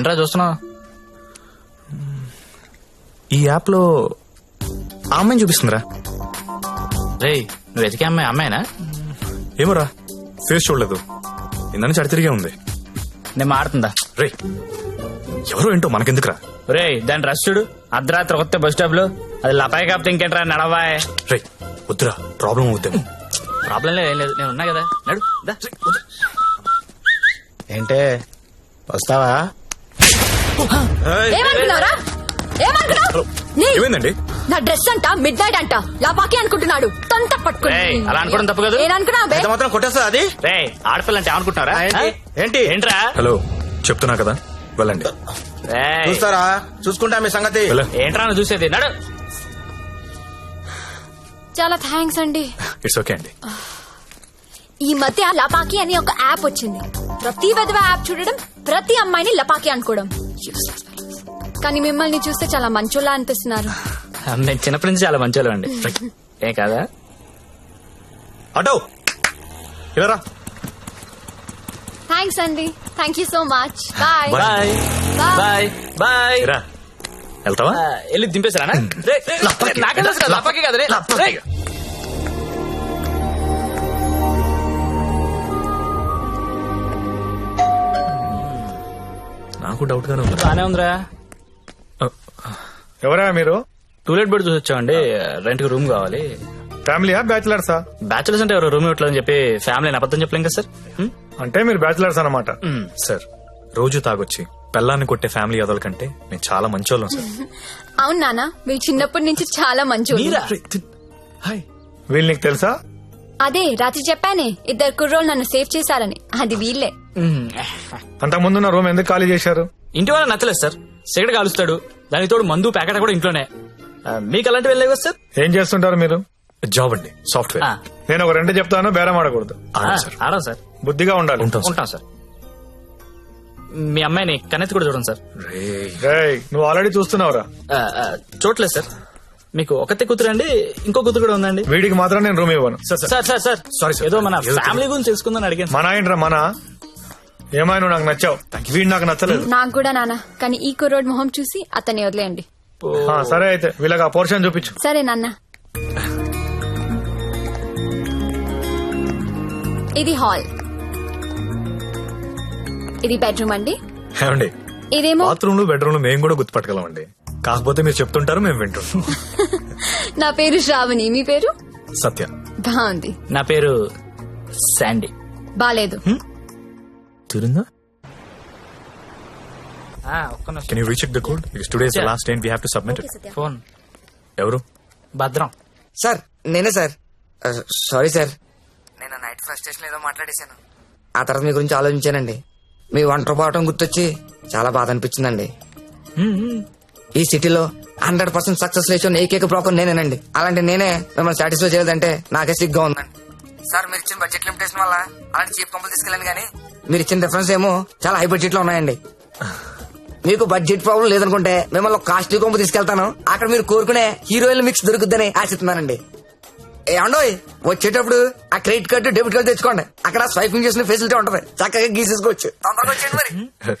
ఏంట్రా చూస్తున్నావు? ఈ యాప్లో ఆ అమ్మాయిని చూపిస్తుందిరా. రేయ్ నువ్వు వెతికే అమ్మాయి అమ్మాయినా? ఏమోరా ఫేస్ చూడలేదు. ఇందని చడి తిరిగే ఉంది. నేను మారుతుందా? రే ఎవరో ఏంటో మనకెందుకురా? రేయ్ దాని రష్ చూడు. అర్ధరాత్రి కొత్త బస్ స్టాప్లో అది లపాయి కాపుతే ఇంకేంట్రా నడవాయ్. రే వద్దురా ప్రాబ్లం అవుతాము ప్రాబ్లం లేదు ఏం లేదు నేను ఉన్నా కదా. నడు దా. ఏంటే వస్తావా? ఏమనుకున్నారా? ఏమనుకున్నావు? ఏమైందండి? నా డ్రెస్ అంట మిడ్ నైట్ అంట. లాపాకి అనుకుంటున్నాడు. తొంత పట్టుకుని. అలా అనుకోవడం తప్పు కాదు. ఏననుకున్నావు బే? ఎంత మాత్రం కొట్టేస్తా అది? రేయ్ ఆడపిల్ల అంటే అనుకుంటున్నారా ఆ, ఏంటి? ఏంట్రా? హలో చెప్తున్నా కదా? వెళ్ళండి. చూస్తారా? చూసుకుంటా మీ సంగతి. ఏంట్రా చూసేది? నడు. చాలా థ్యాంక్స్ అండి. ఇట్స్ ఓకే అండి. ఈ మధ్య లపాకి అని ఒక యాప్ వచ్చింది. ప్రతి విధవ యాప్ చూడడం ప్రతి అమ్మాయిని లపాకి అనుకోవడం. కానీ మిమ్మల్ని చూస్తే చాలా మంచోళ్ళ అనిపిస్తున్నారు. నేను చిన్నప్పటి నుంచి చాలా మంచోళ్ళు అండి ఏం కాదా? అటో ఇలా రా థ్యాంక్స్ అండి thank you so much bye bye. Bye bye రా వెళ్తావా? వెళ్ళి దింపేశారా? నాకే కదా. నాకు డౌట్ గానే ఉంది. బానే ఉందిరా. ఎవరా మీరు? టూలెట్ బెడ్ చూసి వచ్చామండి రెంట్కి రూమ్ కావాలి. ఫ్యామిలీయా బ్యాచిలర్సా బ్యాచులర్స్ అంటే ఎవరు? రూమ్ ఇవ్వట్లేదని చెప్పి ఫ్యామిలీ అబద్ధం చెప్పలేం కదా సార్? అంటే మీరు బ్యాచిలర్స్ అన్నమాట. హ్మ్. సార్ రోజు తాగొచ్చి పెళ్ళాన్ని కొట్టే ఫ్యామిలీ అదల కంటే మేము చాలా మంచోళ్ళం సార్. అవును నాన్న మీరు చిన్నప్పటి నుంచి చాలా మీరా? హాయ్ వీళ్ళు నీకు తెలుసా? అదే రాత్రి చెప్పానే ఇద్దరు కుర్రోళ్ళు నన్ను సేవ్ చేశారని. అది వీళ్ళే. హ్మ్. అంతకు ముందున్న రూమ్ ఎందుకు ఖాళీ చేశారు? ఇంటి వాళ్ళ నచ్చలేదు సార్. సిగరెట్ కాలుస్తాడు. దానికి తోడు మందు ప్యాకెట్ కూడా ఇంట్లోనే. మీకు అలాంటివి వెళ్ళలేవు కదా సార్? ఏం చేస్తుంటారు మీరు? జాబ్ అండి సాఫ్ట్వేర్. నేను ఒక రెండు చెప్తాను బేరం ఆడకూడదు. సార్. ఆడం సార్. బుద్ధిగా ఉండాలి. ఉంటాం సార్. ఉంటాం సార్. మీ అమ్మాయిని కన్నెత్తి కూడా చూడండి సార్. నువ్వు ఆల్రెడీ చూస్తున్నావురా. చూడలేదు సార్. మీకు ఒకతే కూతురు అండి ఇంకో కూతురు కూడా ఉందండి. వీడికి మాత్రం నేను రూమ్ ఇవ్వను. Sir sir sir sir. Sir. ఏదో మన ఏదో ఫ్యామిలీ గురించి తెలుసుకుందని అడిగాను మన ఏంట్రా మన. ఏమైనా నాకు నచ్చావు? వీడు నాకు నచ్చలేదు. నాకు కూడా నాన్న కానీ ఈ కుర్రోడ్ మొహం చూసి అతన్ని వదిలేయండి. ఆ, సరే అయితే వీళ్ళకి ఆ పోర్షన్ చూపించు. సరే నాన్న. ఇది హాల్. ఇది బెడ్రూమ్ అండి. ఏమండి? ఇదేమో బాత్రూమ్లో బెడ్రూమ్లో మేము కూడా గుర్తుపట్టగలమండి. కాకపోతే మీరు చెప్తుంటారు మేము వింటుంటాం. నా పేరు శ్రావణి. మీ పేరు? సత్య. బాగుంది నా పేరు శాండీ. బాలేదు. తిరుందా? ఆ, ఒక్క నిమిషం. Can you recheck the code it's today's Yeah. Last time we have to submit phone ఎవరు? భద్రం. సార్ నేనే సార్. Sorry sir. నేను నైట్ ఫస్ట్ స్టేషన్ ఏదో మాట్లాడేశాను. ఆ తర్వాత మీ గురించి ఆలోచించానండి. మీ ఒంటరి పోవటం గుర్తొచ్చి చాలా బాధ అనిపించిందండి. ఈ సిటీలో హండ్రెడ్ పర్సెంట్ సక్సెస్ లేచిన ఏకైక బ్రోకర్ నేనేనండి. అలాంటి నేనే మిమ్మల్ని సాటిస్ఫై చేయలేదంటే నాకే సిగ్గా ఉందండి. సార్ మీరు ఇచ్చిన బడ్జెట్ లిమిటేషన్ వల్ల అలాంటి చీప్ కంపెనీ తీసుకెళ్ళండి కానీ మీరు ఇచ్చిన డిఫరెన్స్ ఏమో చాలా హై బడ్జెట్లో ఉన్నాయండి. మీకు బడ్జెట్ ప్రాబ్లం లేదనుకుంటే మిమ్మల్ని కాస్ట్లీ కొంపు తీసుకెళ్తాను. అక్కడ మీరు కోరుకునే హీరోయిన్ మిక్స్ దొరుకుద్దని ఆశిస్తున్నానండి. ఏమండోయ్ వచ్చేటప్పుడు ఆ క్రెడిట్ కార్డు డెబిట్ కార్డు తెచ్చుకోండి. అక్కడ స్వైపింగ్ చేసిన ఫెసిలిటీ ఉంటది. చక్కగా గీసేసుకోవచ్చు. తొందరగా వచ్చేయండి మరి.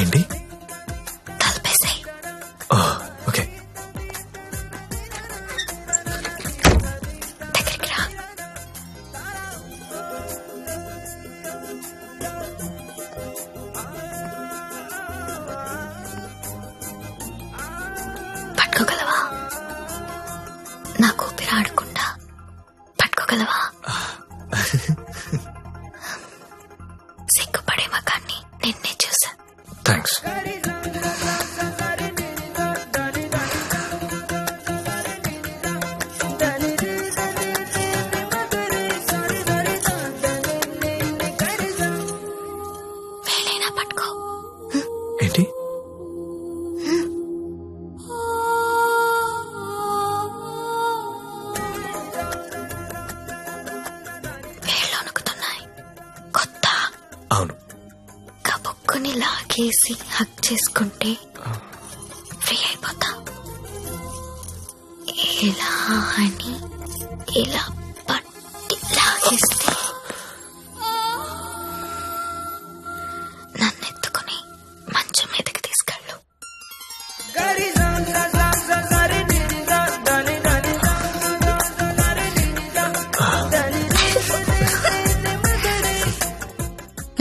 ఏంటి? ఓకే. పట్టుకోగలవా? ఆడకుండా పట్టుకోగలవా? సిగ్గుపడే మగాన్ని నిన్నే పట్టుకో ఏంటి? అవును. కబుక్కుని లాగేసి హక్ చేసుకుంటే ఫ్రీ అయిపోతా. ఇలా అని ఇలా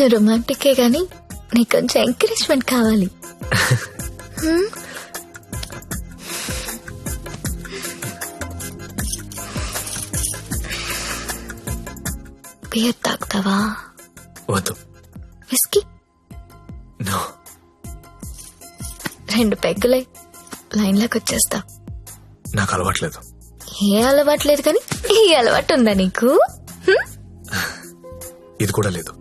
నువ్వు రొమాంటికే గాని నీకు కొంచెం ఎంకరేజ్మెంట్ కావాలి. హ్మ్? బియర్ తాగుతావా? వద్దు. విస్కీ? నో. రెండు పెగ్గులై లైన్లోకి వచ్చేస్తా నాకు అలవాట్లేదు. ఏ అలవాటు లేదు కానీ ఈ అలవాటు ఉందా నీకు? హ్మ్? ఇది కూడా లేదు.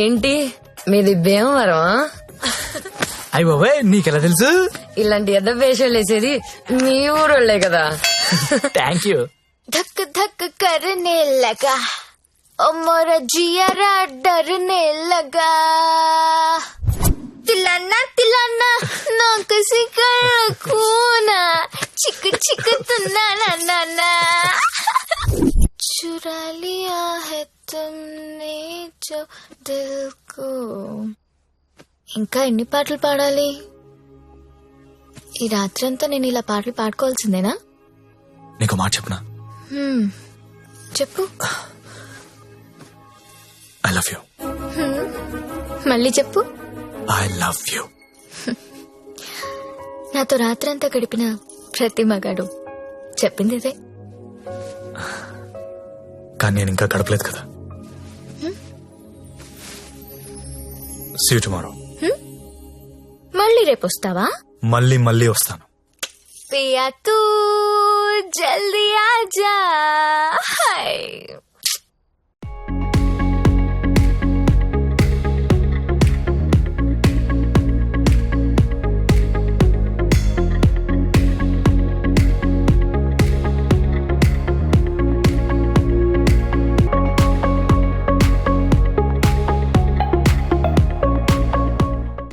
ఏంటి మీది భీమవరం అయ్యి బాబాయ్ నీకెలా తెలుసు ఇలాంటి ఎద్ద వేషాలు వేసేది మీ ఊరోళ్లే కదా థ్యాంక్ యూ धक धक करने लगा ओ मोरा जियारा डरने लगा तिलाना तिलाना ना किसी कर खूना चिक चिक तुना ना ना ना चुरा लिया है तुमने जो दिल को ఇంకా ఎన్ని పాటలు పాడాలి ఈ రాత్రంతా నేను ఇలా పాటలు పాడుకోవాల్సిందేనా నీకు మాట చెప్పనా హ్మ్. చెప్పు ఐ లవ్ యూ మళ్ళీ చెప్పు ఐ లవ్ యూ నాతో రాత్రంతా గడిపిన ప్రతి మగాడు చెప్పింది ఇదే. కానీ నేను ఇంకా గడపలేదు కదా. సీ టుమారో మళ్ళీ రేపు వస్తావా? మళ్ళీ మళ్ళీ వస్తాను. పియా తూ జల్దీ ఆజా.